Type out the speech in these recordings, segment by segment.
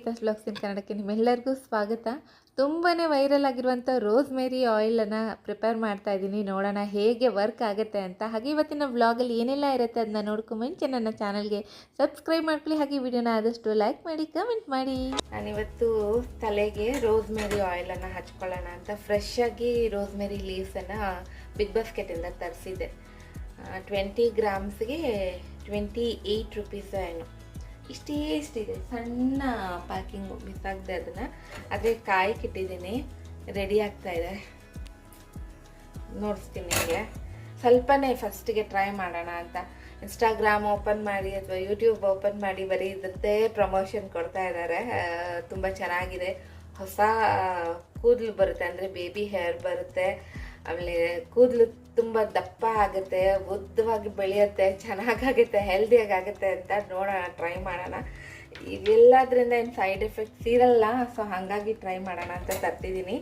Geetha's blogs ಇನ್ ಕನ್ನಡಕ್ಕೆ ನಿಮ್ಮೆಲ್ಲರಿಗೂ ಸ್ವಾಗತ. ತುಂಬಾ ವೈರಲ್ ಆಗಿರುವಂಥ ರೋಸ್ ಮೇರಿ ಆಯಿಲನ್ನು ಪ್ರಿಪೇರ್ ಮಾಡ್ತಾ ಇದ್ದೀನಿ. ನೋಡೋಣ ಹೇಗೆ ವರ್ಕ್ ಆಗುತ್ತೆ ಅಂತ. ಹಾಗೆ ಇವತ್ತಿನ ವ್ಲಾಗಲ್ಲಿ ಏನೆಲ್ಲ ಇರುತ್ತೆ ಅದನ್ನ ನೋಡ್ಕೊ ಮುಂಚೆ ನನ್ನ ಚಾನಲ್ಗೆ ಸಬ್ಸ್ಕ್ರೈಬ್ ಮಾಡ್ಕೊಳ್ಳಿ. ಹಾಗೆ ವಿಡಿಯೋನ ಆದಷ್ಟು ಲೈಕ್ ಮಾಡಿ ಕಮೆಂಟ್ ಮಾಡಿ. ನಾನಿವತ್ತು ತಲೆಗೆ ರೋಸ್ ಮೇರಿ ಆಯಿಲನ್ನು ಹಚ್ಕೊಳ್ಳೋಣ ಅಂತ ಫ್ರೆಶ್ ಆಗಿ ರೋಸ್ ಮೇರಿ ಲೀವ್ಸನ್ನು ಬಿಗ್ ಬಾಸ್ಕೆಟಿಂದ ತರಿಸಿದ್ದೆ. ಟ್ವೆಂಟಿ ಗ್ರಾಮ್ಸ್ಗೆ ಟ್ವೆಂಟಿ ಏಯ್ಟ್ ರುಪೀಸ್ ಏನು. ಇಷ್ಟೇ ಇಷ್ಟಿದೆ ಸಣ್ಣ ಪ್ಯಾಕಿಂಗು ಮಿಸ್ ಆಗದೆ ಅದನ್ನು. ಅದೇ ಕಾಯಕ್ಕಿಟ್ಟಿದ್ದೀನಿ ರೆಡಿ ಆಗ್ತಾ ಇದೆ. ನೋಡಿಸ್ತೀನಿ ನಿಮಗೆ. ಸ್ವಲ್ಪನೇ ಫಸ್ಟಿಗೆ ಟ್ರೈ ಮಾಡೋಣ ಅಂತ. ಇನ್ಸ್ಟಾಗ್ರಾಮ್ ಓಪನ್ ಮಾಡಿ ಅಥವಾ ಯೂಟ್ಯೂಬ್ ಓಪನ್ ಮಾಡಿ ಬರೀ ಇದ್ರದ್ದೇ ಪ್ರಮೋಷನ್ ಕೊಡ್ತಾ ಇದ್ದಾರೆ. ತುಂಬ ಚೆನ್ನಾಗಿದೆ. ಹೊಸ ಕೂದಲು ಬರುತ್ತೆ ಅಂದರೆ ಬೇಬಿ ಹೇರ್ ಬರುತ್ತೆ. ಆಮೇಲೆ ಕೂದಲು ತುಂಬ ದಪ್ಪ ಆಗುತ್ತೆ ಉದ್ದವಾಗಿ ಬೆಳೆಯುತ್ತೆ, ಚೆನ್ನಾಗಾಗುತ್ತೆ ಹೆಲ್ದಿಯಾಗಿ ಆಗುತ್ತೆ ಅಂತ ನೋಡೋಣ ಟ್ರೈ ಮಾಡೋಣ. ಇವೆಲ್ಲದರಿಂದ ಏನು ಸೈಡ್ ಎಫೆಕ್ಟ್ಸ್ ಇರಲ್ಲ ಸೊ ಹಾಗಾಗಿ ಟ್ರೈ ಮಾಡೋಣ ಅಂತ ತರ್ತಿದ್ದೀನಿ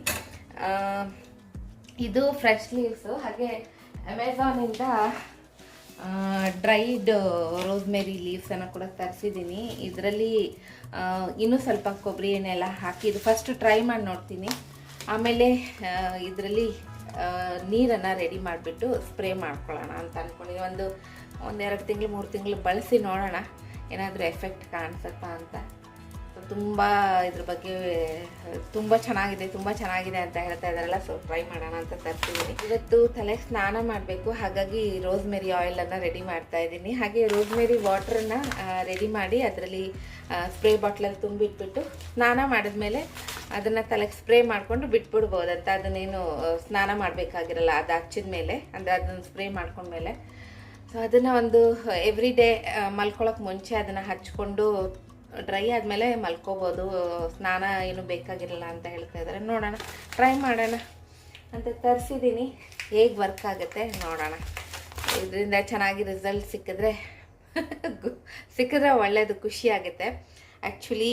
ಇದು ಫ್ರೆಶ್ ಲೀವ್ಸು ಹಾಗೆ ಅಮೆಝಾನಿಂದ ಡ್ರೈಡ್ ರೋಸ್ಮೆರಿ ಲೀವ್ಸನ್ನು ಕೂಡ ತರಿಸಿದ್ದೀನಿ ಇದರಲ್ಲಿ ಇನ್ನೂ ಸ್ವಲ್ಪ ಕೊಬ್ಬರಿ ಎಣ್ಣೆ ಎಲ್ಲ ಹಾಕಿದ್ದು ಫಸ್ಟ್ ಟ್ರೈ ಮಾಡಿ ನೋಡ್ತೀನಿ. ಆಮೇಲೆ ಇದರಲ್ಲಿ ನೀರನ್ನು ರೆಡಿ ಮಾಡಿಬಿಟ್ಟು ಸ್ಪ್ರೇ ಮಾಡ್ಕೊಳ್ಳೋಣ ಅಂತ ಅಂದ್ಕೊಂಡಿದ್ದೀನಿ ಒಂದು, ಒಂದೆರಡು ತಿಂಗಳು, ಮೂರು ತಿಂಗಳು ಬಳಸಿ ನೋಡೋಣ. ಏನಾದರೂ ಎಫೆಕ್ಟ್ ಕಾಣಿಸುತ್ತಾ ಅಂತ. ತುಂಬ ಇದ್ರ ಬಗ್ಗೆ, ತುಂಬ ಚೆನ್ನಾಗಿದೆ ತುಂಬ ಚೆನ್ನಾಗಿದೆ ಅಂತ ಹೇಳ್ತಾ ಇದ್ದಾರಲ್ಲ ಸೊ ಟ್ರೈ ಮಾಡೋಣ ಅಂತ ತರ್ತಿದ್ದೀನಿ ಇವತ್ತು ತಲೆ ಸ್ನಾನ ಮಾಡಬೇಕು, ಹಾಗಾಗಿ ರೋಸ್ಮೆರಿ ಆಯಿಲನ್ನು ರೆಡಿ ಮಾಡ್ತಾ ಇದ್ದೀನಿ. ಹಾಗೆ ರೋಸ್ಮೆರಿ ವಾಟ್ರನ್ನು ರೆಡಿ ಮಾಡಿ ಅದರಲ್ಲಿ ಸ್ಪ್ರೇ ಬಾಟ್ಲಲ್ಲಿ ತುಂಬಿಟ್ಬಿಟ್ಟು ಸ್ನಾನ ಮಾಡಿದ್ಮೇಲೆ ಅದನ್ನು ತಲೆಗೆ ಸ್ಪ್ರೇ ಮಾಡಿಕೊಂಡು ಬಿಟ್ಬಿಡ್ಬೋದಂತ. ಅದನ್ನೇನು ಸ್ನಾನ ಮಾಡಬೇಕಾಗಿರಲ್ಲ, ಅದು ಹಚ್ಚಿದ ಮೇಲೆ ಅಂದರೆ ಅದನ್ನು ಸ್ಪ್ರೇ ಮಾಡ್ಕೊಂಡ್ಮೇಲೆ. ಸೊ ಅದನ್ನು ಒಂದು ಎವ್ರಿ ಡೇ ಮಲ್ಕೊಳಕ್ಕೆ ಮುಂಚೆ ಅದನ್ನು ಹಚ್ಕೊಂಡು ಡ್ರೈ ಆದಮೇಲೆ ಮಲ್ಕೋಬೋದು, ಸ್ನಾನ ಏನು ಬೇಕಾಗಿರಲ್ಲ ಅಂತ ಹೇಳ್ತಾ ಇದ್ದಾರೆ. ನೋಡೋಣ ಟ್ರೈ ಮಾಡೋಣ. ಅಂತ ತರಿಸಿದ್ದೀನಿ. ಹೇಗೆ ವರ್ಕ್ ಆಗುತ್ತೆ ನೋಡೋಣ. ಇದರಿಂದ ಚೆನ್ನಾಗಿ ರಿಸಲ್ಟ್ ಸಿಕ್ಕಿದ್ರೆ ಸಿಕ್ಕಿದ್ರೆ ಒಳ್ಳೆಯದು ಖುಷಿ ಆಗುತ್ತೆ. ಆ್ಯಕ್ಚುಲಿ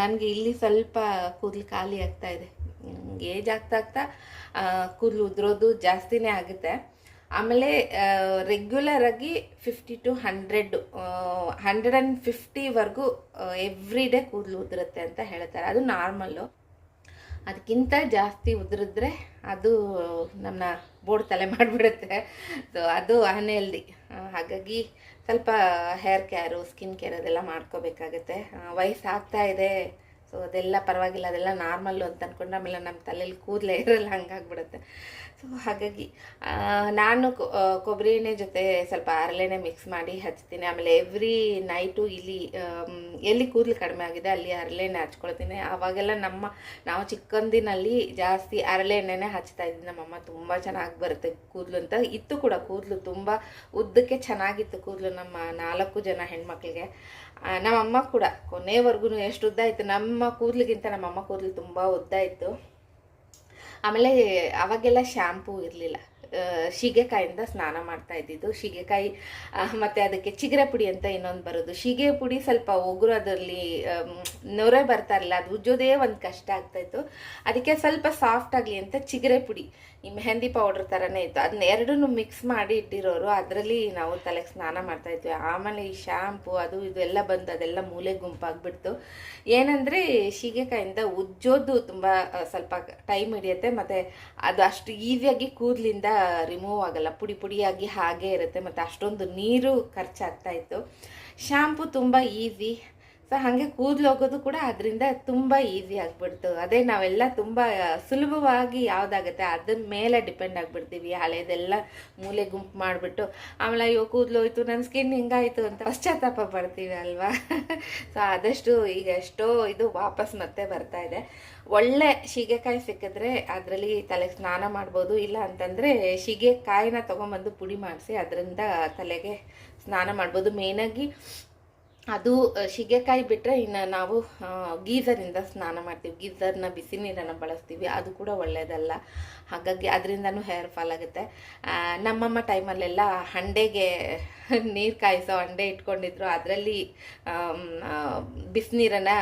ನನಗೆ ಇಲ್ಲಿ ಸ್ವಲ್ಪ ಕೂದಲು ಖಾಲಿ ಆಗ್ತಾ ಇದೆ. ಏಜ್ ಆಗ್ತಾ ಆಗ್ತಾ ಕೂದಲು ಉದುರೋದು ಜಾಸ್ತಿನೇ ಆಗುತ್ತೆ. ಆಮೇಲೆ ರೆಗ್ಯುಲರ್ ಆಗಿ fifty to hundred hundred and ಫಿಫ್ಟಿವರೆಗೂ every day ಕೂದಲು ಉದುರುತ್ತೆ ಅಂತ ಹೇಳ್ತಾರೆ. ಅದು ನಾರ್ಮಲ್ಲು ಅದಕ್ಕಿಂತ ಜಾಸ್ತಿ ಉದುರಿದ್ರೆ ಅದು ನಮ್ಮನ್ನ ಬೋರ್ಡ್ ತಲೆ ಮಾಡಿಬಿಡುತ್ತೆ. ಸೊ ಅದು ಅನ್ಹೆಲ್ದಿ ಹಾಗಾಗಿ ಸ್ವಲ್ಪ ಹೇರ್ ಕೇರು ಸ್ಕಿನ್ ಕೇರ್ ಅದೆಲ್ಲ ಮಾಡ್ಕೋಬೇಕಾಗತ್ತೆ. ವಯಸ್ಸಾಗ್ತಾ ಇದೆ. ಸೊ ಅದೆಲ್ಲ ಪರವಾಗಿಲ್ಲ. ಅದೆಲ್ಲ ನಾರ್ಮಲ್ಲು ಅಂತ ಅಂದ್ಕೊಂಡು ಆಮೇಲೆ ನಮ್ಮ ತಲೆಯಲ್ಲಿ ಕೂದಲೇ ಇರಲ್ಲ, ಹಂಗಾಗ್ಬಿಡುತ್ತೆ. ಸೊ ಹಾಗಾಗಿ ನಾನು ಕೊಬ್ಬರಿ ಎಣ್ಣೆ ಜೊತೆ ಸ್ವಲ್ಪ ಹರಳೆಣ್ಣೆ ಮಿಕ್ಸ್ ಮಾಡಿ ಹಚ್ತೀನಿ. ಆಮೇಲೆ ಎವ್ರಿ ನೈಟು ಇಲ್ಲಿ ಎಲ್ಲಿ ಕೂದಲು ಕಡಿಮೆ ಆಗಿದೆ ಅಲ್ಲಿ ಹರಳೆಣ್ಣೆ ಹಚ್ಕೊಳ್ತೀನಿ. ಆವಾಗೆಲ್ಲ ನಮ್ಮ, ನಾವು ಚಿಕ್ಕಂದಿನಲ್ಲಿ ಜಾಸ್ತಿ ಹರಳೆ ಎಣ್ಣೆನೇ ಹಚ್ತಾ ಇದ್ವಿ. ನಮ್ಮಮ್ಮ ತುಂಬ ಚೆನ್ನಾಗಿ ಬರುತ್ತೆ ಕೂದಲು ಅಂತ. ಇತ್ತು ಕೂಡ ಕೂದಲು ತುಂಬ ಉದ್ದಕ್ಕೆ ಚೆನ್ನಾಗಿತ್ತು ಕೂದಲು ನಮ್ಮ ನಾಲ್ಕು ಜನ ಹೆಣ್ಮಕ್ಳಿಗೆ. ನಮ್ಮಮ್ಮ ಕೂಡ ಕೊನೆವರೆಗೂ ಎಷ್ಟು ಉದ್ದ ಇತ್ತು ನಮ್ಮ ಕೂದಲಿಗಿಂತ ನಮ್ಮಮ್ಮ ಕೂದಲು ತುಂಬ ಉದ್ದ ಇತ್ತು ಆಮೇಲೆ ಅವಾಗೆಲ್ಲ ಶ್ಯಾಂಪೂ ಇರಲಿಲ್ಲ. ಶೀಗೆಕಾಯಿಂದ ಸ್ನಾನ ಮಾಡ್ತಾ ಇದ್ದಿದ್ದು. ಶೀಗೆಕಾಯಿ ಮತ್ತೆ ಅದಕ್ಕೆ ಚಿಗರೆ ಪುಡಿ ಅಂತ ಇನ್ನೊಂದು ಬರೋದು. ಶೀಗೆ ಪುಡಿ ಸ್ವಲ್ಪ ಒಗರು ಅದರಲ್ಲಿ ನೋರೆ ಬರ್ತಾ ಇರಲಿಲ್ಲ ಅದು ಉಜ್ಜೋದೇ ಒಂದು ಕಷ್ಟ ಆಗ್ತಾಯಿತ್ತು ಅದಕ್ಕೆ ಸ್ವಲ್ಪ ಸಾಫ್ಟ್ ಆಗಲಿ ಅಂತ ಚಿಗರೆ ಪುಡಿ. ಈ ಮೆಹಂದಿ ಪೌಡರ್ ಥರನೇ ಇತ್ತು. ಅದನ್ನ ಎರಡೂ ಮಿಕ್ಸ್ ಮಾಡಿ ಇಟ್ಟಿರೋರು. ಅದರಲ್ಲಿ ನಾವು ತಲೆಗೆ ಸ್ನಾನ ಮಾಡ್ತಾ ಇದ್ವಿ. ಆಮೇಲೆ ಈ ಶ್ಯಾಂಪು ಅದು ಇದೆಲ್ಲ ಬಂದು ಅದೆಲ್ಲ ಮೂಲೆ ಗುಂಪಾಗ್ಬಿಡ್ತು. ಏನಂದರೆ ಶೀಗೆಕಾಯಿಂದ ಉಜ್ಜೋದು ತುಂಬ ಸ್ವಲ್ಪ ಟೈಮ್ ಹಿಡಿಯುತ್ತೆ. ಮತ್ತು ಅದು ಅಷ್ಟು ಈಸಿಯಾಗಿ ಕೂದಲಿಂದ ರಿಮೂವ್ ಆಗಲ್ಲ, ಪುಡಿ ಪುಡಿಯಾಗಿ ಹಾಗೆ ಇರುತ್ತೆ, ಮತ್ತು ಅಷ್ಟೊಂದು ನೀರು ಖರ್ಚಾಗ್ತಾ ಇತ್ತು. ಶ್ಯಾಂಪು ತುಂಬ ಈಸಿ ಸೊ ಹಾಗೆ ಕೂದಲು ಹೋಗೋದು ಕೂಡ ಅದರಿಂದ ತುಂಬ ಈಸಿ ಆಗಿಬಿಡ್ತು. ಅದೇ ನಾವೆಲ್ಲ ತುಂಬ ಸುಲಭವಾಗಿ ಯಾವುದಾಗುತ್ತೆ ಅದನ್ನ ಮೇಲೆ ಡಿಪೆಂಡ್ ಆಗಿಬಿಡ್ತೀವಿ. ಹಳೇದೆಲ್ಲ ಮೂಲೆ ಗುಂಪು ಮಾಡಿಬಿಟ್ಟು, ಆಮೇಲೆ ಅಯ್ಯೋ, ಕೂದಲು ಹೋಯ್ತು ನನ್ನ ಸ್ಕಿನ್ ಹಿಂಗಾಯಿತು ಅಂತ ಪಶ್ಚಾತ್ತಾಪ ಪಡ್ತೀವಿ ಅಲ್ವಾ? ಸೊ ಆದಷ್ಟು ಈಗ ಎಷ್ಟೋ ಇದು ವಾಪಸ್ ಮತ್ತೆ ಬರ್ತಾ ಇದೆ. ಒಳ್ಳೆ ಶೀಗೆಕಾಯಿ ಸಿಕ್ಕಿದ್ರೆ ಅದರಲ್ಲಿ ತಲೆಗೆ ಸ್ನಾನ ಮಾಡ್ಬೋದು, ಇಲ್ಲ ಅಂತಂದರೆ ಶೀಗೆಕಾಯಿನ ತೊಗೊಂಬಂದು ಪುಡಿ ಮಾಡಿಸಿ ಅದರಿಂದ ತಲೆಗೆ ಸ್ನಾನ ಮಾಡ್ಬೋದು. ಮೇಯ್ನಾಗಿ ಅದು ಶೀಗೆಕಾಯಿ ಬಿಟ್ಟರೆ ಇನ್ನು ನಾವು ಗೀಝರಿಂದ ಸ್ನಾನ ಮಾಡ್ತೀವಿ. ಗೀಝರ್ನ ಬಿಸಿ ನೀರನ್ನು ಬಳಸ್ತೀವಿ. ಅದು ಕೂಡ ಒಳ್ಳೆಯದಲ್ಲ ಹಾಗಾಗಿ ಅದರಿಂದನೂ ಹೇರ್ ಫಾಲ್ ಆಗುತ್ತೆ. ನಮ್ಮಮ್ಮ ಟೈಮಲ್ಲೆಲ್ಲ ಹಂಡೆಗೆ ನೀರು ಕಾಯಿಸೋ ಹಂಡೆ ಇಟ್ಕೊಂಡಿದ್ರು. ಅದರಲ್ಲಿ ಬಿಸಿನೀರನ್ನು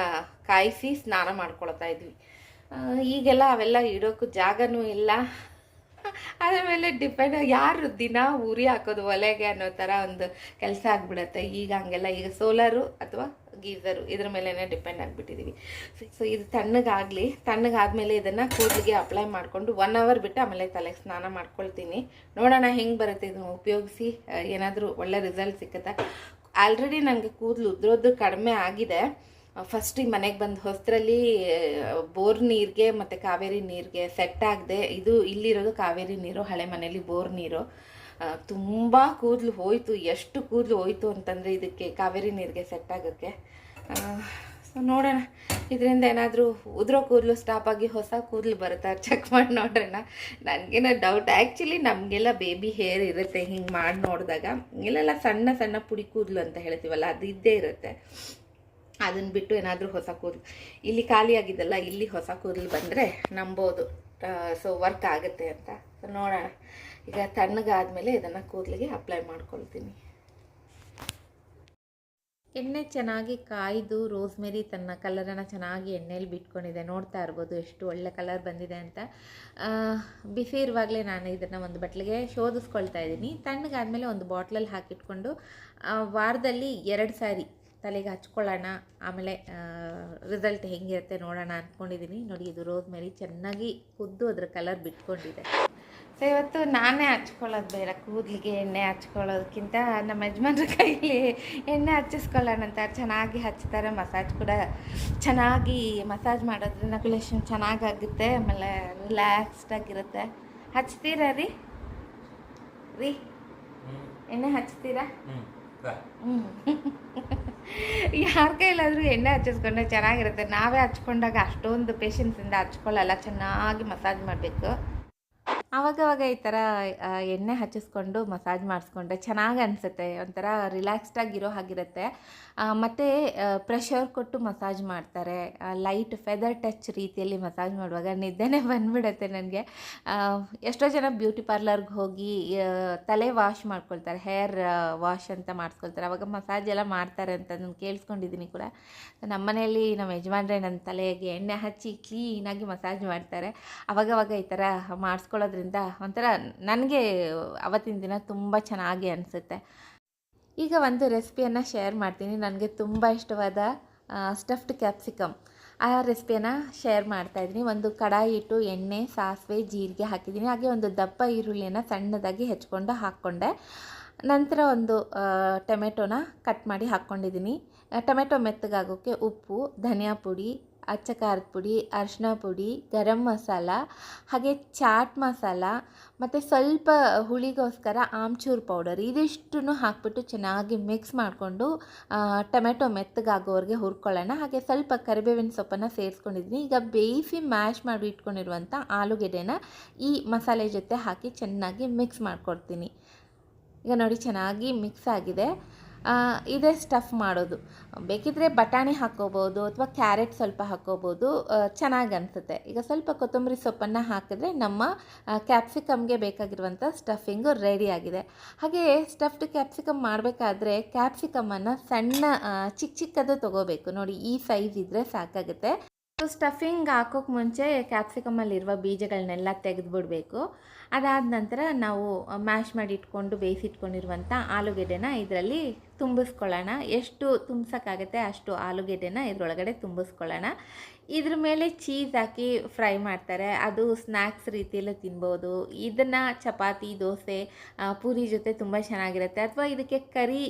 ಕಾಯಿಸಿ ಸ್ನಾನ ಮಾಡ್ಕೊಳ್ತಾ ಇದ್ವಿ. ಈಗೆಲ್ಲ ಅವೆಲ್ಲ ಇಡೋಕ್ಕೂ ಜಾಗನೂ ಇಲ್ಲ. ಅದ್ರ ಮೇಲೆ ಡಿಪೆಂಡ್ ಯಾರು ದಿನ ಉರಿ ಹಾಕೋದು ಒಲೆಗೆ ಅನ್ನೋ ಥರ ಒಂದು ಕೆಲಸ ಆಗ್ಬಿಡತ್ತೆ. ಈಗ ಹಂಗೆಲ್ಲ ಈಗ ಸೋಲಾರು ಅಥವಾ ಗೀಸರು ಇದ್ರ ಮೇಲೇ ಡಿಪೆಂಡ್ ಆಗಿಬಿಟ್ಟಿದ್ದೀವಿ ಸೊ ಇದು ತಣ್ಣಗಾಗಲಿ, ತಣ್ಣಗಾದ್ಮೇಲೆ ಇದನ್ನು ಕೂದಲಿಗೆ ಅಪ್ಲೈ ಮಾಡಿಕೊಂಡು ಒನ್ ಅವರ್ ಬಿಟ್ಟು ಆಮೇಲೆ ತಲೆಗೆ ಸ್ನಾನ ಮಾಡ್ಕೊಳ್ತೀನಿ. ನೋಡೋಣ ಹೆಂಗೆ ಬರುತ್ತೆ ಇದನ್ನು ಉಪಯೋಗಿಸಿ ಏನಾದರೂ ಒಳ್ಳೆ ರಿಸಲ್ಟ್ ಸಿಕ್ಕತ್ತೆ? ಆಲ್ರೆಡಿ ನನಗೆ ಕೂದಲು ಉದ್ರೋದು ಕಡಿಮೆ ಆಗಿದೆ. ಫಸ್ಟಿಗೆ ಮನೆಗೆ ಬಂದು ಹೊಸದ್ರಲ್ಲಿ ಬೋರ್ ನೀರಿಗೆ ಮತ್ತು ಕಾವೇರಿ ನೀರಿಗೆ ಸೆಟ್ ಆಗದೆ, ಇದು ಇಲ್ಲಿರೋದು ಕಾವೇರಿ ನೀರು, ಹಳೆ ಮನೇಲಿ ಬೋರ್ ನೀರು. ತುಂಬ ಕೂದಲು ಹೋಯಿತು, ಎಷ್ಟು ಕೂದಲು ಹೋಯಿತು ಅಂತಂದರೆ ಇದಕ್ಕೆ ಕಾವೇರಿ ನೀರಿಗೆ ಸೆಟ್ ಆಗೋಕ್ಕೆ. ಸೊ ನೋಡೋಣ. ಇದರಿಂದ ಏನಾದರೂ ಉದ್ರೋ ಕೂದಲು ಸ್ಟಾಪ್ ಆಗಿ ಹೊಸ ಕೂದಲು ಬರುತ್ತಾ? ಚೆಕ್ ಮಾಡಿ ನೋಡೋಣ ನನಗೇನೋ ಡೌಟ್ ಆ್ಯಕ್ಚುಲಿ ನಮಗೆಲ್ಲ ಬೇಬಿ ಹೇರ್ ಇರುತ್ತೆ, ಹಿಂಗೆ ಮಾಡಿ ನೋಡಿದಾಗ. ಇಲ್ಲೆಲ್ಲ ಸಣ್ಣ ಸಣ್ಣ ಪುಡಿ ಕೂದಲು ಅಂತ ಹೇಳ್ತೀವಲ್ಲ, ಅದು ಇದ್ದೇ ಇರುತ್ತೆ. ಅದನ್ನು ಬಿಟ್ಟು ಏನಾದರೂ ಹೊಸ ಕೂದಲು. ಇಲ್ಲಿ ಖಾಲಿಯಾಗಿದ್ದಲ್ಲ ಇಲ್ಲಿ ಹೊಸ ಕೂದಲು ಬಂದರೆ ನಂಬೋದು. ಸೊ ವರ್ಕ್ ಆಗುತ್ತೆ ಅಂತ. ಸೊ ನೋಡೋಣ. ಈಗ ತಣ್ಣಗಾದಮೇಲೆ ಇದನ್ನು ಕೂದಲಿಗೆ ಅಪ್ಲೈ ಮಾಡ್ಕೊಳ್ತೀನಿ. ಎಣ್ಣೆ ಚೆನ್ನಾಗಿ ಕಾಯ್ದು ರೋಸ್ಮೆರಿ ತನ್ನ ಕಲರನ್ನು ಚೆನ್ನಾಗಿ ಎಣ್ಣೆಯಲ್ಲಿ ಬಿಟ್ಕೊಂಡಿದೆ. ನೋಡ್ತಾ ಇರ್ಬೋದು ಎಷ್ಟು ಒಳ್ಳೆ ಕಲರ್ ಬಂದಿದೆ ಅಂತ. ಬಿಸಿ ಇರುವಾಗಲೇ ನಾನು ಇದನ್ನು ಒಂದು ಬಟ್ಲಿಗೆ ಶೋಧಿಸ್ಕೊಳ್ತಾ ಇದ್ದೀನಿ. ತಣ್ಣಗಾದಮೇಲೆ ಒಂದು ಬಾಟ್ಲಲ್ಲಿ ಹಾಕಿಟ್ಕೊಂಡು ವಾರದಲ್ಲಿ ಎರಡು ಸಾರಿ ತಲೆಗೆ ಹಚ್ಕೊಳ್ಳೋಣ ಆಮೇಲೆ ರಿಸಲ್ಟ್ ಹೆಂಗಿರುತ್ತೆ ನೋಡೋಣ ಅಂದ್ಕೊಂಡಿದ್ದೀನಿ ನೋಡಿ ಇದು ರೋಸ್ ಮೇರಿ ಚೆನ್ನಾಗಿ ಕುದ್ದು ಅದ್ರ ಕಲರ್ ಬಿಟ್ಕೊಂಡಿದೆ. ಸೊ ಇವತ್ತು ನಾನೇ ಹಚ್ಕೊಳ್ಳೋದು ಬೇಡ ಕೂದಲಿಗೆ ಎಣ್ಣೆ ಹಚ್ಕೊಳ್ಳೋದಕ್ಕಿಂತ ನಮ್ಮ ಯಜಮಾನ್ರ ಕೈಲಿ ಎಣ್ಣೆ ಹಚ್ಚಿಸ್ಕೊಳ್ಳೋಣ ಅಂತ. ಚೆನ್ನಾಗಿ ಹಚ್ತಾರೆ ಮಸಾಜ್ ಕೂಡ ಚೆನ್ನಾಗಿ ಮಸಾಜ್ ಮಾಡೋದ್ರಿಂದ ರೆಗ್ಯುಲೇಷನ್ ಚೆನ್ನಾಗಾಗುತ್ತೆ ಆಮೇಲೆ ರಿಲ್ಯಾಕ್ಸ್ಡ್ ಆಗಿರುತ್ತೆ. ಹಚ್ತೀರಾ ರೀ? ರೀ? ಎಣ್ಣೆ ಹಚ್ತೀರಾ? ಹ್ಞೂ ಯಾರ ಕೈಲಾದರೂ ಎಣ್ಣೆ ಹಚ್ಚಿಸ್ಕೊಂಡ್ರೆ ಚೆನ್ನಾಗಿರುತ್ತೆ. ನಾವೇ ಹಚ್ಕೊಂಡಾಗ ಅಷ್ಟೊಂದು ಪೇಷನ್ಸಿಂದ ಹಚ್ಕೊಳ್ಳಲ್ಲ. ಚೆನ್ನಾಗಿ ಮಸಾಜ್ ಮಾಡಬೇಕು. ಆವಾಗವಾಗ ಈ ಥರ ಎಣ್ಣೆ ಹಚ್ಚಿಸ್ಕೊಂಡು ಮಸಾಜ್ ಮಾಡಿಸ್ಕೊಂಡ್ರೆ ಚೆನ್ನಾಗಿ ಅನಿಸುತ್ತೆ. ಒಂಥರ ರಿಲ್ಯಾಕ್ಸ್ಡ್ ಆಗಿರೋ ಹಾಗಿರುತ್ತೆ. ಮತ್ತು ಪ್ರೆಷರ್ ಕೊಟ್ಟು ಮಸಾಜ್ ಮಾಡ್ತಾರೆ. ಲೈಟ್ ಫೆದರ್ ಟಚ್ ರೀತಿಯಲ್ಲಿ ಮಸಾಜ್ ಮಾಡುವಾಗ ನಿದ್ದೆನೇ ಬಂದ್ಬಿಡುತ್ತೆ ನನಗೆ. ಎಷ್ಟೋ ಜನ ಬ್ಯೂಟಿ ಪಾರ್ಲರ್ಗೆ ಹೋಗಿ ತಲೆ ವಾಶ್ ಮಾಡ್ಕೊಳ್ತಾರೆ ಹೇರ್ ವಾಶ್ ಅಂತ ಮಾಡಿಸ್ಕೊಳ್ತಾರೆ. ಅವಾಗ ಮಸಾಜ್ ಎಲ್ಲ ಮಾಡ್ತಾರೆ ಅಂತ ನಾನು ಕೇಳಿಸ್ಕೊಂಡಿದ್ದೀನಿ ಕೂಡ. ನಮ್ಮ ಮನೆಯಲ್ಲಿ ನಮ್ಮ ಯಜಮಾನ್ರೆ ನನ್ನ ತಲೆಗೆ ಎಣ್ಣೆ ಹಚ್ಚಿ ಕ್ಲೀನಾಗಿ ಮಸಾಜ್ ಮಾಡ್ತಾರೆ. ಅವಾಗವಾಗ ಈ ಥರ ಮಾಡಿಸ್ಕೊಳ್ಳೋದ್ರಿಂದ ಒಂಥರ ನನಗೆ ಅವತ್ತಿನ ದಿನ ತುಂಬ ಚೆನ್ನಾಗಿ ಅನಿಸುತ್ತೆ. ಈಗ ಒಂದು ರೆಸಿಪಿಯನ್ನು ಶೇರ್ ಮಾಡ್ತೀನಿ. ನನಗೆ ತುಂಬ ಇಷ್ಟವಾದ ಸ್ಟಫ್ಡ್ ಕ್ಯಾಪ್ಸಿಕಮ್ ಆ ರೆಸಿಪಿಯನ್ನು ಶೇರ್ ಮಾಡ್ತಾ ಇದ್ದೀನಿ. ಒಂದು ಕಡಾಯಿ ಇಟ್ಟು ಎಣ್ಣೆ, ಸಾಸಿವೆ, ಜೀರಿಗೆ ಹಾಕಿದ್ದೀನಿ. ಹಾಗೆ ಒಂದು ದಪ್ಪ ಈರುಳ್ಳಿಯನ್ನು ಸಣ್ಣದಾಗಿ ಹೆಚ್ಕೊಂಡು ಹಾಕ್ಕೊಂಡೆ. ನಂತರ ಒಂದು ಟೊಮೆಟೊನ ಕಟ್ ಮಾಡಿ ಹಾಕ್ಕೊಂಡಿದ್ದೀನಿ. ಟೊಮೆಟೊ ಮೆತ್ತಗಾಗೋಕ್ಕೆ ಉಪ್ಪು, ಧನಿಯಾ ಪುಡಿ ಅಚ್ಚ ಖಾರದ ಪುಡಿ ಅರಿಶಿನ ಪುಡಿ, ಗರಂ ಮಸಾಲ, ಹಾಗೆ ಚಾಟ್ ಮಸಾಲ, ಮತ್ತು ಸ್ವಲ್ಪ ಹುಳಿಗೋಸ್ಕರ ಆಮ್ಚೂರು ಪೌಡರ್. ಇದಿಷ್ಟು ಹಾಕ್ಬಿಟ್ಟು ಚೆನ್ನಾಗಿ ಮಿಕ್ಸ್ ಮಾಡಿಕೊಂಡು ಟೊಮೆಟೊ ಮೆತ್ತಗಾಗೋವರೆಗೆ ಹುರ್ಕೊಳ್ಳೋಣ. ಹಾಗೆ ಸ್ವಲ್ಪ ಕರಿಬೇವಿನ ಸೊಪ್ಪನ್ನು ಸೇರಿಸ್ಕೊಂಡಿದ್ದೀನಿ. ಈಗ ಬೇಯಿಸಿ ಮ್ಯಾಶ್ ಮಾಡಿ ಇಟ್ಕೊಂಡಿರುವಂಥ ಆಲೂಗೆಡ್ಡೆನ ಈ ಮಸಾಲೆ ಜೊತೆ ಹಾಕಿ ಚೆನ್ನಾಗಿ ಮಿಕ್ಸ್ ಮಾಡಿಕೊಡ್ತೀನಿ. ಈಗ ನೋಡಿ, ಚೆನ್ನಾಗಿ ಮಿಕ್ಸ್ ಆಗಿದೆ. ಇದೇ ಸ್ಟಫ್ ಮಾಡೋದು. ಬೇಕಿದ್ರೆ ಬಟಾಣಿ ಹಾಕ್ಕೋಬೋದು ಅಥವಾ ಕ್ಯಾರೆಟ್ ಸ್ವಲ್ಪ ಹಾಕ್ಕೋಬೋದು ಚೆನ್ನಾಗಿ ಅನಿಸುತ್ತೆ. ಈಗ ಸ್ವಲ್ಪ ಕೊತ್ತಂಬರಿ ಸೊಪ್ಪನ್ನು ಹಾಕಿದ್ರೆ ನಮ್ಮ ಕ್ಯಾಪ್ಸಿಕಮ್ಗೆ ಬೇಕಾಗಿರುವಂಥ ಸ್ಟಫಿಂಗು ರೆಡಿಯಾಗಿದೆ ಹಾಗೆ ಸ್ಟಫ್ಡ್ ಕ್ಯಾಪ್ಸಿಕಮ್ ಮಾಡಬೇಕಾದ್ರೆ ಕ್ಯಾಪ್ಸಿಕಮನ್ನು ಸಣ್ಣ ಚಿಕ್ಕ ಚಿಕ್ಕದು ತೊಗೋಬೇಕು. ನೋಡಿ ಈ ಸೈಜ್ ಇದ್ದರೆ ಸಾಕಾಗುತ್ತೆ. ಸ್ಟಫಿಂಗ್ ಹಾಕೋಕ್ಕೆ ಮುಂಚೆ ಕ್ಯಾಪ್ಸಿಕಮಲ್ಲಿರುವ ಬೀಜಗಳನ್ನೆಲ್ಲ ತೆಗೆದುಬಿಡಬೇಕು. ಅದಾದ ನಂತರ ನಾವು ಮ್ಯಾಶ್ ಮಾಡಿ ಇಟ್ಕೊಂಡು ಬೇಯಿಸಿಟ್ಕೊಂಡಿರುವಂಥ ಆಲೂಗೆಡ್ಡೆನ ಇದರಲ್ಲಿ ತುಂಬಿಸ್ಕೊಳ್ಳೋಣ. ಎಷ್ಟು ತುಂಬಿಸೋಕ್ಕಾಗತ್ತೆ ಅಷ್ಟು ಆಲೂಗೆಡ್ಡೆನ ಇದರೊಳಗಡೆ ತುಂಬಿಸ್ಕೊಳ್ಳೋಣ. ಇದ್ರ ಮೇಲೆ ಚೀಸ್ ಹಾಕಿ ಫ್ರೈ ಮಾಡ್ತಾರೆ. ಅದು ಸ್ನ್ಯಾಕ್ಸ್ ರೀತಿಯಲ್ಲಿ ತಿನ್ಬೋದು. ಇದನ್ನು ಚಪಾತಿ, ದೋಸೆ ಪೂರಿ ಜೊತೆ ತುಂಬ ಚೆನ್ನಾಗಿರುತ್ತೆ. ಅಥವಾ ಇದಕ್ಕೆ ಕರಿ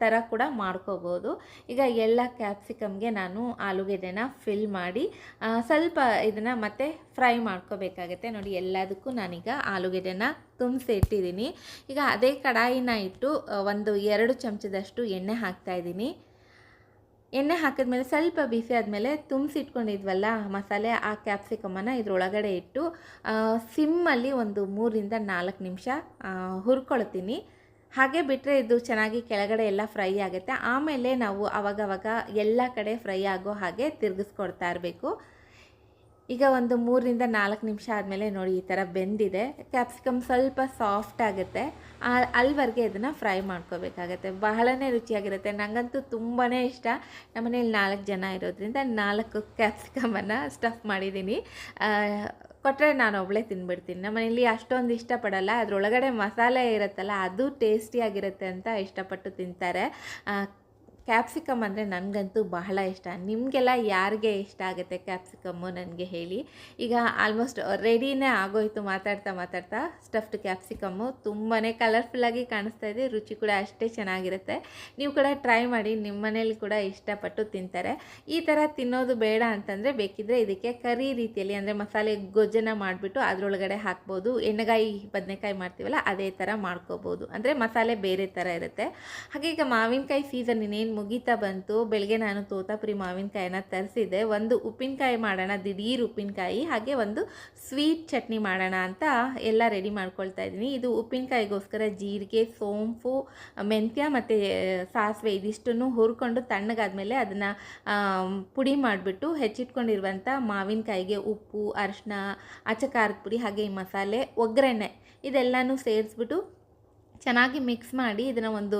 ಥರ ಕೂಡ ಮಾಡ್ಕೋಬೋದು. ಈಗ ಎಲ್ಲ ಕ್ಯಾಪ್ಸಿಕಮ್ಗೆ ನಾನು ಆಲೂಗೆಡ್ಡೆನ ಫಿಲ್ ಮಾಡಿ ಸ್ವಲ್ಪ ಇದನ್ನು ಮತ್ತೆ ಫ್ರೈ ಮಾಡ್ಕೋಬೇಕಾಗತ್ತೆ. ನೋಡಿ, ಎಲ್ಲದಕ್ಕೂ ನಾನೀಗ ಆಲೂಗೆಡ್ಡೆನ ತುಂಬಿಸಿ ಇಟ್ಟಿದ್ದೀನಿ. ಈಗ ಅದೇ ಕಡಾಯಿನ ಇಟ್ಟು ಒಂದು ಎರಡು ಚಮಚದಷ್ಟು ಎಣ್ಣೆ ಹಾಕ್ತಾ ಇದ್ದೀನಿ. ಎಣ್ಣೆ ಹಾಕಿದ್ಮೇಲೆ ಸ್ವಲ್ಪ ಬಿಸಿ ಆದಮೇಲೆ ತುಂಬಿಸಿಟ್ಕೊಂಡಿದ್ವಲ್ಲ ಮಸಾಲೆ, ಆ ಕ್ಯಾಪ್ಸಿಕಮನ್ನು ಇದರೊಳಗಡೆ ಇಟ್ಟು ಸಿಮ್ಮಲ್ಲಿ ಒಂದು ಮೂರಿಂದ ನಾಲ್ಕು ನಿಮಿಷ ಹುರ್ಕೊಳ್ತೀನಿ. ಹಾಗೆ ಬಿಟ್ಟರೆ ಇದು ಚೆನ್ನಾಗಿ ಕೆಳಗಡೆ ಎಲ್ಲ ಫ್ರೈ ಆಗುತ್ತೆ. ಆಮೇಲೆ ನಾವು ಅವಾಗವಾಗ ಎಲ್ಲ ಕಡೆ ಫ್ರೈ ಆಗೋ ಹಾಗೆ ತಿರುಗಿಸ್ಕೊಡ್ತಾ ಇರಬೇಕು. ಈಗ ಒಂದು ಮೂರರಿಂದ ನಾಲ್ಕು ನಿಮಿಷ ಆದಮೇಲೆ ನೋಡಿ ಈ ಥರ ಬೆಂದಿದೆ. ಕ್ಯಾಪ್ಸಿಕಮ್ ಸ್ವಲ್ಪ ಸಾಫ್ಟ್ ಆಗುತ್ತೆ. ಅಲ್ಲಿವರೆಗೆ ಇದನ್ನು ಫ್ರೈ ಮಾಡ್ಕೋಬೇಕಾಗತ್ತೆ. ಬಹಳನೇ ರುಚಿಯಾಗಿರುತ್ತೆ. ನನಗಂತೂ ತುಂಬಾ ಇಷ್ಟ. ನಮ್ಮನೇಲಿ ನಾಲ್ಕು ಜನ ಇರೋದ್ರಿಂದ ನಾಲ್ಕು ಕ್ಯಾಪ್ಸಿಕಮನ್ನು ಸ್ಟಫ್ ಮಾಡಿದ್ದೀನಿ. ಕೊಟ್ಟರೆ ನಾನು ಒಬ್ಬಳೇ ತಿನ್ಬಿಡ್ತೀನಿ. ನಮ್ಮನೇಲಿ ಅಷ್ಟೊಂದು ಇಷ್ಟಪಡಲ್ಲ. ಅದರೊಳಗಡೆ ಮಸಾಲೆ ಇರುತ್ತಲ್ಲ, ಅದು ಟೇಸ್ಟಿಯಾಗಿರುತ್ತೆ ಅಂತ ಇಷ್ಟಪಟ್ಟು ತಿಂತಾರೆ. ಕ್ಯಾಪ್ಸಿಕಮ್ ಅಂದರೆ ನನಗಂತೂ ಬಹಳ ಇಷ್ಟ. ನಿಮಗೆಲ್ಲ ಯಾರಿಗೆ ಇಷ್ಟ ಆಗುತ್ತೆ ಕ್ಯಾಪ್ಸಿಕಮ್ಮು ನನಗೆ ಹೇಳಿ. ಈಗ ಆಲ್ಮೋಸ್ಟ್ ರೆಡಿನೇ ಆಗೋಯ್ತು ಮಾತಾಡ್ತಾ ಮಾತಾಡ್ತಾ ಸ್ಟಫ್ಡ್ ಕ್ಯಾಪ್ಸಿಕಮ್ಮು ತುಂಬಾ ಕಲರ್ಫುಲ್ಲಾಗಿ ಕಾಣಿಸ್ತಾ ಇದೆ, ರುಚಿ ಕೂಡ ಅಷ್ಟೇ ಚೆನ್ನಾಗಿರುತ್ತೆ. ನೀವು ಕೂಡ ಟ್ರೈ ಮಾಡಿ ನಿಮ್ಮ ಮನೇಲಿ ಕೂಡ ಇಷ್ಟಪಟ್ಟು ತಿಂತಾರೆ. ಈ ಥರ ತಿನ್ನೋದು ಬೇಡ ಅಂತಂದರೆ ಬೇಕಿದ್ದರೆ ಇದಕ್ಕೆ ಕರಿ ರೀತಿಯಲ್ಲಿ ಅಂದರೆ ಮಸಾಲೆ ಗೊಜ್ಜನ ಮಾಡಿಬಿಟ್ಟು ಅದರೊಳಗಡೆ ಹಾಕ್ಬೋದು. ಎಣ್ಣೆಗಾಯಿ ಬದನೆಕಾಯಿ ಮಾಡ್ತೀವಲ್ಲ, ಅದೇ ಥರ ಮಾಡ್ಕೋಬೋದು. ಅಂದರೆ ಮಸಾಲೆ ಬೇರೆ ಥರ ಇರುತ್ತೆ. ಹಾಗೆ ಈಗ ಮಾವಿನಕಾಯಿ ಸೀಸನ್ ಇನ್ನೇನು ಮುಗೀತಾ ಬಂತು. ಬೆಳಗ್ಗೆ ನಾನು ತೋತಾಪುರಿ ಮಾವಿನಕಾಯಿನ ತರಿಸಿದ್ದೆ. ಒಂದು ಉಪ್ಪಿನಕಾಯಿ ಮಾಡೋಣ, ದಿಢೀರ್ ಉಪ್ಪಿನಕಾಯಿ, ಹಾಗೆ ಒಂದು ಸ್ವೀಟ್ ಚಟ್ನಿ ಮಾಡೋಣ ಅಂತ ಎಲ್ಲ ರೆಡಿ ಮಾಡ್ಕೊಳ್ತಾ ಇದ್ದೀನಿ. ಇದು ಉಪ್ಪಿನಕಾಯಿಗೋಸ್ಕರ ಜೀರಿಗೆ, ಸೋಂಪು, ಮೆಂತ್ಯ ಮತ್ತು ಸಾಸಿವೆ ಇದಿಷ್ಟನ್ನು ಹುರ್ಕೊಂಡು ತಣ್ಣಗಾದ್ಮೇಲೆ ಅದನ್ನು ಪುಡಿ ಮಾಡಿಬಿಟ್ಟು ಹೆಚ್ಚಿಟ್ಕೊಂಡಿರುವಂಥ ಮಾವಿನಕಾಯಿಗೆ ಉಪ್ಪು ಅರಿಶಿನ ಅಚ್ಚ ಖಾರದ ಪುಡಿ ಹಾಗೆ ಈ ಮಸಾಲೆ, ಒಗ್ಗರಣೆ ಇದೆಲ್ಲನೂ ಸೇರಿಸ್ಬಿಟ್ಟು ಚೆನ್ನಾಗಿ ಮಿಕ್ಸ್ ಮಾಡಿ ಇದನ್ನು ಒಂದು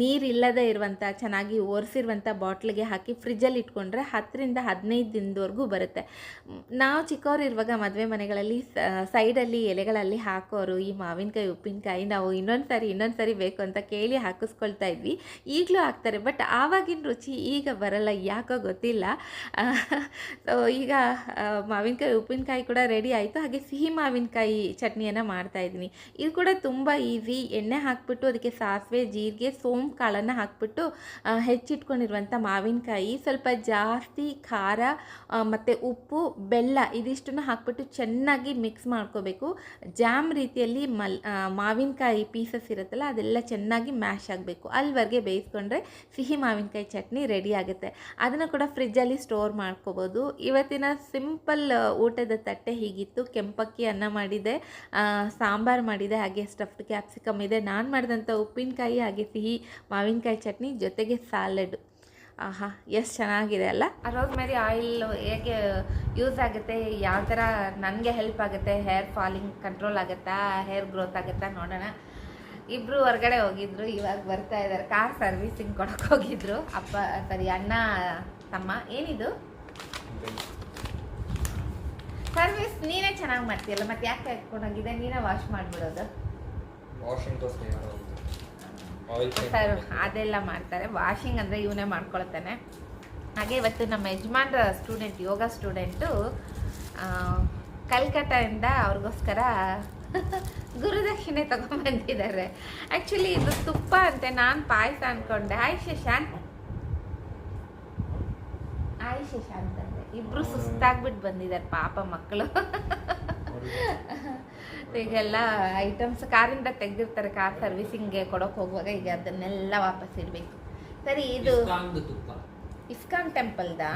ನೀರಿಲ್ಲದೆ ಇರುವಂಥ ಚೆನ್ನಾಗಿ ಒರೆಸಿರುವಂಥ ಬಾಟ್ಲಿಗೆ ಹಾಕಿ ಫ್ರಿಜ್ಜಲ್ಲಿ ಇಟ್ಕೊಂಡ್ರೆ ಹತ್ತರಿಂದ ಹದಿನೈದು ದಿನದವರೆಗೂ ಬರುತ್ತೆ. ನಾವು ಚಿಕ್ಕವ್ರು ಇರುವಾಗ ಮದುವೆ ಮನೆಗಳಲ್ಲಿ ಸೈಡಲ್ಲಿ ಎಲೆಗಳಲ್ಲಿ ಹಾಕೋರು, ಈ ಮಾವಿನಕಾಯಿ, ಉಪ್ಪಿನಕಾಯಿ ನಾವು ಇನ್ನೊಂದು ಸಾರಿ ಇನ್ನೊಂದು ಸಾರಿ ಬೇಕು ಅಂತ ಕೇಳಿ ಹಾಕಿಸ್ಕೊಳ್ತಾ ಇದ್ವಿ. ಈಗಲೂ ಹಾಕ್ತಾರೆ ಬಟ್ ಆವಾಗಿನ ರುಚಿ ಈಗ ಬರಲ್ಲ, ಯಾಕೋ ಗೊತ್ತಿಲ್ಲ. ಸೊ ಈಗ ಮಾವಿನಕಾಯಿ, ಉಪ್ಪಿನಕಾಯಿ ಕೂಡ ರೆಡಿ ಆಯಿತು. ಹಾಗೆ ಸಿಹಿ ಮಾವಿನಕಾಯಿ ಚಟ್ನಿಯನ್ನು ಮಾಡ್ತಾ ಇದ್ದೀನಿ. ಇದು ಕೂಡ ತುಂಬ ಈಸಿ ಎಣ್ಣೆ ಹಾಕ್ಬಿಟ್ಟು ಅದಕ್ಕೆ ಸಾಸಿವೆ, ಜೀರಿಗೆ, ಸೋಂಪು, ಕಾಳನ್ನು ಹಾಕ್ಬಿಟ್ಟು ಹೆಚ್ಚಿಟ್ಕೊಂಡಿರುವಂಥ ಮಾವಿನಕಾಯಿ, ಸ್ವಲ್ಪ ಜಾಸ್ತಿ ಖಾರ ಮತ್ತು ಉಪ್ಪು, ಬೆಲ್ಲ ಇದಿಷ್ಟನ್ನು ಹಾಕ್ಬಿಟ್ಟು ಚೆನ್ನಾಗಿ ಮಿಕ್ಸ್ ಮಾಡ್ಕೋಬೇಕು. ಜಾಮ್ ರೀತಿಯಲ್ಲಿ ಮಲ್ ಮಾವಿನಕಾಯಿ ಪೀಸಸ್ ಇರುತ್ತಲ್ಲ, ಅದೆಲ್ಲ ಚೆನ್ನಾಗಿ ಮ್ಯಾಶ್ ಆಗಬೇಕು. ಅಲ್ಲಿವರೆಗೆ ಬೇಯಿಸ್ಕೊಂಡ್ರೆ ಸಿಹಿ ಮಾವಿನಕಾಯಿ ಚಟ್ನಿ ರೆಡಿ ಆಗುತ್ತೆ. ಅದನ್ನು ಕೂಡ ಫ್ರಿಜ್ಜಲ್ಲಿ ಸ್ಟೋರ್ ಮಾಡ್ಕೋಬೋದು. ಇವತ್ತಿನ ಸಿಂಪಲ್ ಊಟದ ತಟ್ಟೆ ಹೀಗಿತ್ತು. ಕೆಂಪಕ್ಕಿ ಅನ್ನ ಮಾಡಿದೆ ಸಾಂಬಾರು ಸಾಂಬಾರ್ ಮಾಡಿದೆ, ಹಾಗೆ ಸ್ಟಫ್ಡ್ ಕ್ಯಾಪ್ಸಿಕಮ್ ಇದೆ. ನಾನು ಮಾಡಿದಂಥ ಉಪ್ಪಿನಕಾಯಿ ಹಾಗೆ ಸಿಹಿ ಮಾವಿನಕಾಯಿ ಚಟ್ನಿ ಜೊತೆಗೆ ಸ್ಯಾಲೆಡ್ ಆಹಾ, ಎಷ್ಟು ಚೆನ್ನಾಗಿದೆ ಅಲ್ಲ? ರೋಸ್ಮೆರಿ ಆಯಿಲ್ ಹೇಗೆ ಯೂಸ್ ಆಗುತ್ತೆ, ಯಾವ ಥರ ನನಗೆ ಹೆಲ್ಪ್ ಆಗುತ್ತೆ ಹೇರ್ ಫಾಲಿಂಗ್ ಕಂಟ್ರೋಲ್ ಆಗುತ್ತಾ ಹೇರ್ ಗ್ರೋತ್ ಆಗುತ್ತಾ ನೋಡೋಣ. ಇಬ್ಬರು ಹೊರಗಡೆ ಹೋಗಿದ್ರು, ಇವಾಗ ಬರ್ತಾ ಇದ್ದಾರೆ ಕಾರ್ ಸರ್ವಿಸಿಂಗ್ ಕೊಡಕ್ಕೆ ಹೋಗಿದ್ರು. ಅಪ್ಪ, ಸರಿ, ಅಣ್ಣ, ತಮ್ಮ, ಏನಿದು? ಸರ್ವಿಸ್ ನೀನೇ ಚೆನ್ನಾಗಿ ಮಾಡ್ತೀಯಲ್ಲ, ಮತ್ತೆ ಯಾಕೆ ಹಾಕ್ಕೊಂಡೋಗಿದೆ ನೀನೇ ವಾಶ್ ಮಾಡಿಬಿಡೋದು. ಸರ್ ಅದೆಲ್ಲ ಮಾಡ್ತಾರೆ. ವಾಷಿಂಗ್ ಅಂದರೆ ಇವನೇ ಮಾಡ್ಕೊಳ್ತಾನೆ. ಹಾಗೆ ಇವತ್ತು ನಮ್ಮ ಯಜಮಾನ್ರ ಸ್ಟೂಡೆಂಟ್ ಯೋಗ ಸ್ಟೂಡೆಂಟು ಕಲ್ಕತ್ತಾದಿಂದ ಅವ್ರಿಗೋಸ್ಕರ ಗುರುದಕ್ಷಿಣೆ ತೊಗೊಂಡ್ಬಂದಿದ್ದಾರೆ. ಆ್ಯಕ್ಚುಲಿ ಇದು ತುಪ್ಪ ಅಂತೆ. ನಾನು ಪಾಯಸ ಅನ್ಕೊಂಡೆ. ಹಾಯ್ ಶಶಾಂತ್ ಹಾಯ್ ಶಶಾಂತ್ ಅಂದೆ ಇಬ್ರು ಸುಸ್ತಾಗ್ಬಿಟ್ಟು ಬಂದಿದ್ದಾರೆ ಪಾಪ ಮಕ್ಕಳು. ಈಗೆಲ್ಲ ಐಟಮ್ಸ್ ಕಾರಿಂದ ತೆಗ್ದಿರ್ತಾರೆ ಕಾರ್ ಸರ್ವಿಸಿಂಗ್ಗೆ ಕೊಡೋಕೆ ಹೋಗುವಾಗ ಈಗ ಅದನ್ನೆಲ್ಲ ವಾಪಸ್ ಇಡಬೇಕು. ಸರಿ ಇದು ಇಸ್ಕಾನ್ ಟೆಂಪಲ್ದಾ.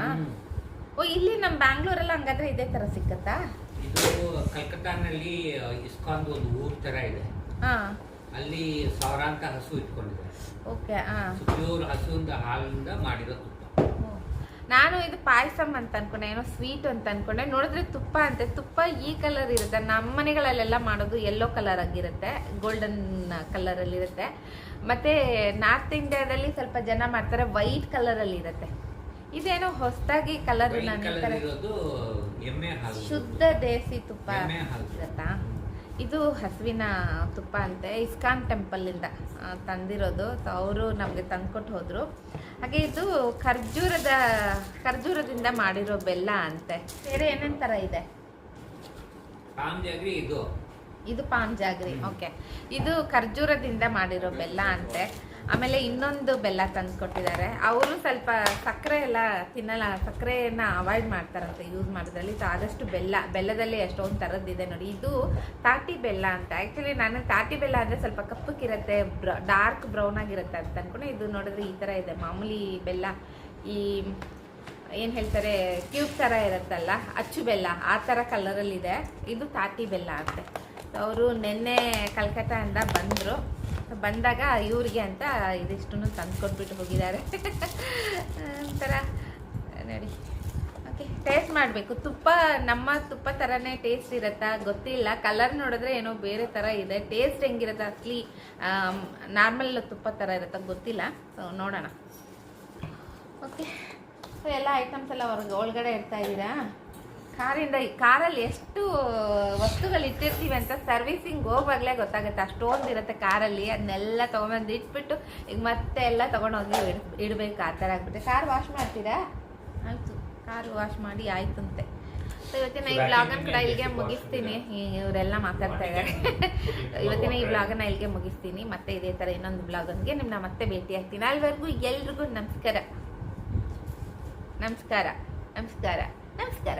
ಓ ಇಲ್ಲಿ ನಮ್ಮ ಬ್ಯಾಂಗ್ಳೂರಲ್ಲಿ ಹಂಗಾದ್ರೆ ಇದೇ ಥರ ಸಿಕ್ಕತ್ತಾ? ಇದು ಕಲ್ಕತ್ತಾನಲ್ಲಿ ಇಸ್ಕಾನ್ದು ಒಂದು ಊರ್ ಥರ ಇದೆ. ಹಾಂ. ಅಲ್ಲಿ ಸಾವಿರಾಂತ ಹಸು ಇಟ್ಕೊಂಡಿದೆ ಓಕೆ ಹಾಂ. ಪ್ಯೂರ್ ಹಸುವಿಂದ ಹಾಲಿಂದ ಮಾಡಿರೋ ನಾನು ಇದು ಪಾಯಸಮ್ ಅಂತ ಅನ್ಕೊಂಡೆ ಏನೋ ಸ್ವೀಟ್ ಅಂತ ಅನ್ಕೊಂಡೆ. ನೋಡಿದ್ರೆ ತುಪ್ಪ ಅಂತೆ. ತುಪ್ಪ ಈ ಕಲರ್ ಇರುತ್ತೆ. ನಮ್ಮ ಮನೆಗಳಲ್ಲೆಲ್ಲ ಮಾಡೋದು ಯೆಲ್ಲೋ ಕಲರ್ ಆಗಿರುತ್ತೆ ಗೋಲ್ಡನ್ ಕಲರ್ ಅಲ್ಲಿ ಇರುತ್ತೆ. ಮತ್ತೆ ನಾರ್ತ್ ಇಂಡಿಯಾದಲ್ಲಿ ಸ್ವಲ್ಪ ಜನ ಮಾಡ್ತಾರೆ ವೈಟ್ ಕಲರ್ ಅಲ್ಲಿ ಇರುತ್ತೆ. ಇದೇನೋ ಹೊಸದಾಗಿ ಕಲರ್ ನಾನು ಶುದ್ಧ ದೇಸಿ ತುಪ್ಪ. ಇರತ್ತಾ? ಇದು ಹಸುವಿನ ತುಪ್ಪ ಅಂತೆ ಇಸ್ಕಾನ್ ಟೆಂಪಲ್ಲಿಂದ ತಂದಿರೋದು. ಅವರು ನಮಗೆ ತಂದ್ಕೊಟ್ಟು ಹೋದರು. ಹಾಗೆ ಇದು ಖರ್ಜೂರದ ಖರ್ಜೂರದಿಂದ ಮಾಡಿರೋ ಬೆಲ್ಲ ಅಂತೆ. ಬೇರೆ ಏನೇನು ಥರ ಇದೆ? ಪಾಮ್ ಇದು. ಇದು ಪಾನ್ ಜಾಗ್ರಿ ಓಕೆ ಇದು ಖರ್ಜೂರದಿಂದ ಮಾಡಿರೋ ಬೆಲ್ಲ ಅಂತೆ. ಆಮೇಲೆ ಇನ್ನೊಂದು ಬೆಲ್ಲ ತಂದು ಕೊಟ್ಟಿದ್ದಾರೆ. ಅವರು ಸ್ವಲ್ಪ ಸಕ್ಕರೆ ಎಲ್ಲ ತಿನ್ನಲ್ಲ, ಸಕ್ಕರೆಯನ್ನ ಅವಾಯ್ಡ್ ಮಾಡ್ತಾರಂತೆ ಯೂಸ್ ಮಾಡೋದ್ರಲ್ಲಿ. ಸೊ ಆದಷ್ಟು ಬೆಲ್ಲ, ಬೆಲ್ಲದಲ್ಲಿ ಎಷ್ಟೊಂದು ಥರದ್ದಿದೆ ನೋಡಿ. ಇದು ತಾಟಿ ಬೆಲ್ಲ ಅಂತ. ಆ್ಯಕ್ಚುಲಿ ನಾನು ತಾಟಿ ಬೆಲ್ಲ ಅಂದರೆ ಸ್ವಲ್ಪ ಕಪ್ಪಕ್ಕಿರುತ್ತೆ ಬ್ರ ಡಾರ್ಕ್ ಬ್ರೌನ್ ಆಗಿರುತ್ತೆ ಅಂತ ಅಂದ್ಕೊಂಡು ಇದು ನೋಡಿದ್ರೆ ಈ ಥರ ಇದೆ. ಮಾಮೂಲಿ ಬೆಲ್ಲ, ಈ ಏನು ಹೇಳ್ತಾರೆ ಕ್ಯೂಬ್ ಥರ ಇರುತ್ತಲ್ಲ, ಅಚ್ಚು ಬೆಲ್ಲ, ಆ ಥರ ಕಲರಲ್ಲಿದೆ ಇದು ತಾಟಿ ಬೆಲ್ಲ ಅಂತೆ. ಅವರು ನಿನ್ನೆ ಕಲ್ಕತ್ತಾಯಿಂದ ಬಂದರು. ಬಂದಾಗ ಇವ್ರಿಗೆ ಅಂತ ಇದಿಷ್ಟು ತಂದ್ಕೊಟ್ಬಿಟ್ಟು ಹೋಗಿದ್ದಾರೆ. ಒಂಥರ, ನೋಡಿ. ಓಕೆ ಟೇಸ್ಟ್ ಮಾಡಬೇಕು. ತುಪ್ಪ, ನಮ್ಮ ತುಪ್ಪ ಥರನೇ ಟೇಸ್ಟ್ ಇರುತ್ತಾ? ಗೊತ್ತಿಲ್ಲ. ಕಲರ್ ನೋಡಿದ್ರೆ ಏನೋ ಬೇರೆ ಥರ ಇದೆ. ಟೇಸ್ಟ್ ಹೆಂಗಿರುತ್ತೆ ಅಸ್ಲಿ? ನಾರ್ಮಲ್ ತುಪ್ಪ ಥರ ಇರುತ್ತಾ ಗೊತ್ತಿಲ್ಲ. ಸೊ ನೋಡೋಣ. ಓಕೆ. ಸೊ ಎಲ್ಲ ಐಟಮ್ಸ್ ಎಲ್ಲ ಹೊರಗೆ ಒಳಗಡೆ ಇರ್ತಾ ಇದ್ದೀರಾ? ಕಾರಿಂದ ಕಾರಲ್ಲಿ ಎಷ್ಟು ವಸ್ತುಗಳು ಇಟ್ಟಿರ್ತೀವಿ ಅಂತ ಸರ್ವಿಸಿಂಗ್ ಹೋಗುವಾಗಲೇ ಗೊತ್ತಾಗುತ್ತೆ. ಅಷ್ಟೊಂದು ಇರುತ್ತೆ ಕಾರಲ್ಲಿ ಅದನ್ನೆಲ್ಲ ತೊಗೊಂಬಂದು ಇಟ್ಬಿಟ್ಟು ಈಗ ಮತ್ತೆ ಎಲ್ಲ ತೊಗೊಂಡೋಗಿ ಇಡ್ ಇಡಬೇಕು ಆ ಥರ ಆಗ್ಬಿಟ್ಟೆ. ಕಾರ್ ವಾಶ್ ಮಾಡ್ತೀರಾ? ಆಯಿತು. ಕಾರ್ ವಾಶ್ ಮಾಡಿ ಆಯ್ತಂತೆ ಸೊ ಇವತ್ತಿನ ಈ ಬ್ಲಾಗನ್ನು ಕೂಡ ಇಲ್ಲಿಗೆ ಮುಗಿಸ್ತೀನಿ. ಈ- ಇವರೆಲ್ಲ ಮಾತಾಡ್ತಾ ಇದ್ದಾರೆ. ಇವತ್ತಿನ ಈ ಬ್ಲಾಗನ್ನು ಇಲ್ಲಿಗೆ ಮುಗಿಸ್ತೀನಿ. ಮತ್ತೆ ಇದೇ ಥರ ಇನ್ನೊಂದು ಬ್ಲಾಗನ್ಗೆ ನಿಮ್ಮನ್ನ ಮತ್ತೆ ಭೇಟಿ ಆಗ್ತೀನಿ. ಅಲ್ಲಿವರೆಗೂ ಎಲ್ರಿಗೂ ನಮಸ್ಕಾರ. ನಮಸ್ಕಾರ. ನಮಸ್ಕಾರ. ನಮಸ್ಕಾರ.